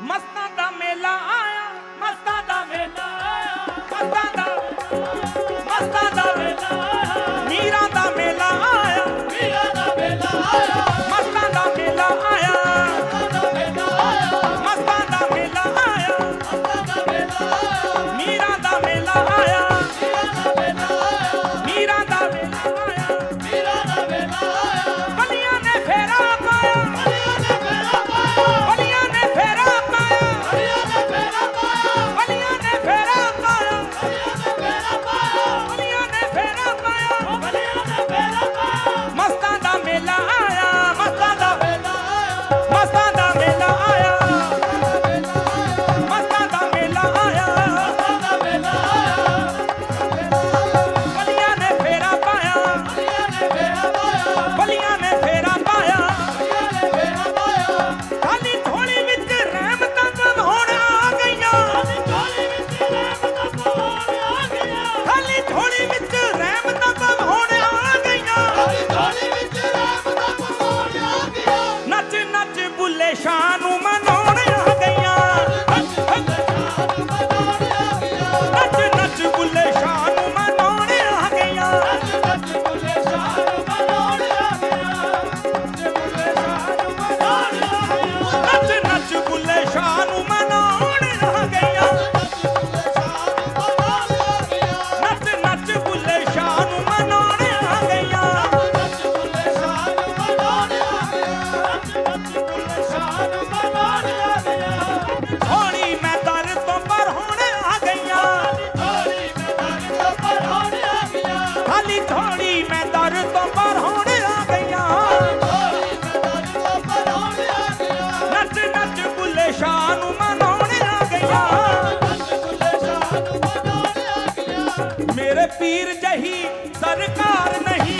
મસ્તા ਪੀਰ ਜਹੀ ਸਰਕਾਰ ਨਹੀਂ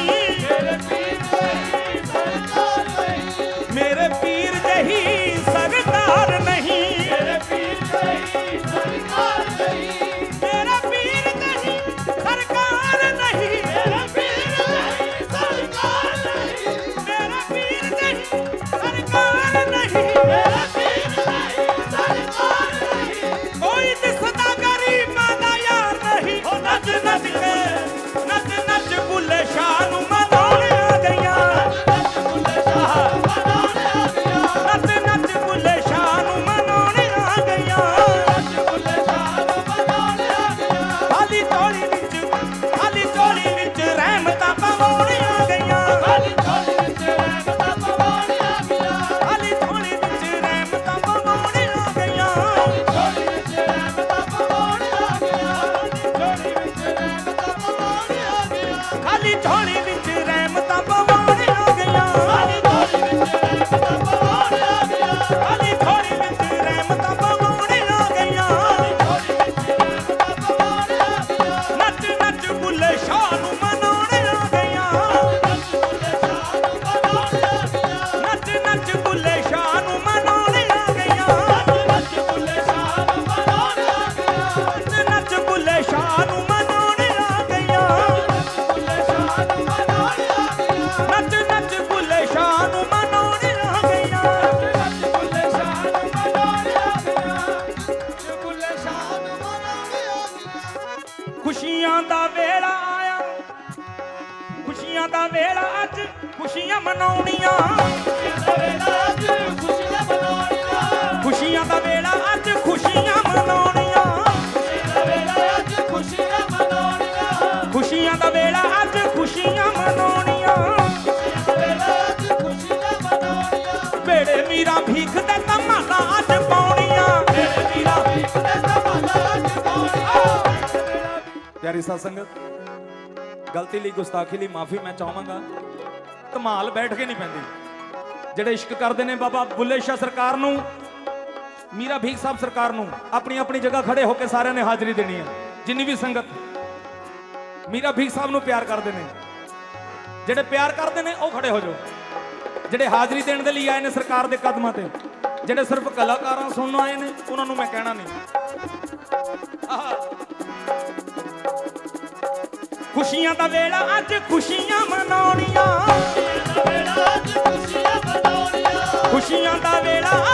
ਹੌਲੀ ਵਿੱਚ ਖੁਸ਼ੀਆਂ ਦਾ ਵੇਲਾ ਆਇਆ। ਖੁਸ਼ੀਆਂ ਦਾ ਵੇਲਾ ਅੱਜ ਖੁਸ਼ੀਆਂ ਮਨਾਉਣੀਆਂ। ਵੇਲਾ ਅੱਜ ਪਿਆਰੀ ਸਾਧ ਸੰਗਤ ਗਲਤੀ ਲਈ, ਗੁਸਤਾਖੀ ਲਈ ਮਾਫੀ ਮੈਂ ਚਾਹਾਂਗਾ। ਧਮਾਲ ਬੈਠ ਕੇ ਨਹੀਂ ਪੈਂਦੀ। ਜਿਹੜੇ ਇਸ਼ਕ ਕਰਦੇ ਨੇ, ਬਾਬਾ ਬੁੱਲੇ ਸ਼ਾਹ ਸਰਕਾਰ ਨੂੰ, ਮੀਰਾ ਭੀਖ ਸਾਹਿਬ ਸਰਕਾਰ ਨੂੰ ਆਪਣੀ ਆਪਣੀ ਜਗ੍ਹਾ ਖੜੇ ਹੋ ਕੇ ਸਾਰਿਆਂ ਨੇ ਹਾਜ਼ਰੀ ਦੇਣੀ ਹੈ। ਜਿੰਨੀ ਵੀ ਸੰਗਤ ਮੀਰਾ ਭੀਖ ਸਾਹਿਬ ਨੂੰ ਪਿਆਰ ਕਰਦੇ ਨੇ, ਜਿਹੜੇ ਪਿਆਰ ਕਰਦੇ ਨੇ, ਉਹ ਖੜੇ ਹੋ ਜਾਓ। ਜਿਹੜੇ ਹਾਜ਼ਰੀ ਦੇਣ ਦੇ ਲਈ ਆਏ ਨੇ ਸਰਕਾਰ ਦੇ ਕਦਮਾਂ ਤੇ, ਜਿਹੜੇ ਸਿਰਫ ਕਲਾਕਾਰਾਂ ਸੁਣਨ ਆਏ ਨੇ, ਉਹਨਾਂ ਨੂੰ ਮੈਂ ਕਹਿਣਾ ਨਹੀਂ। ਆਹ। ਖੁਸ਼ੀਆਂ ਦਾ ਵੇਲਾ ਅੱਜ ਖੁਸ਼ੀਆਂ ਮਨਾਉਣੀਆਂ। ਖੁਸ਼ੀਆਂ ਦਾ ਵੇਲਾ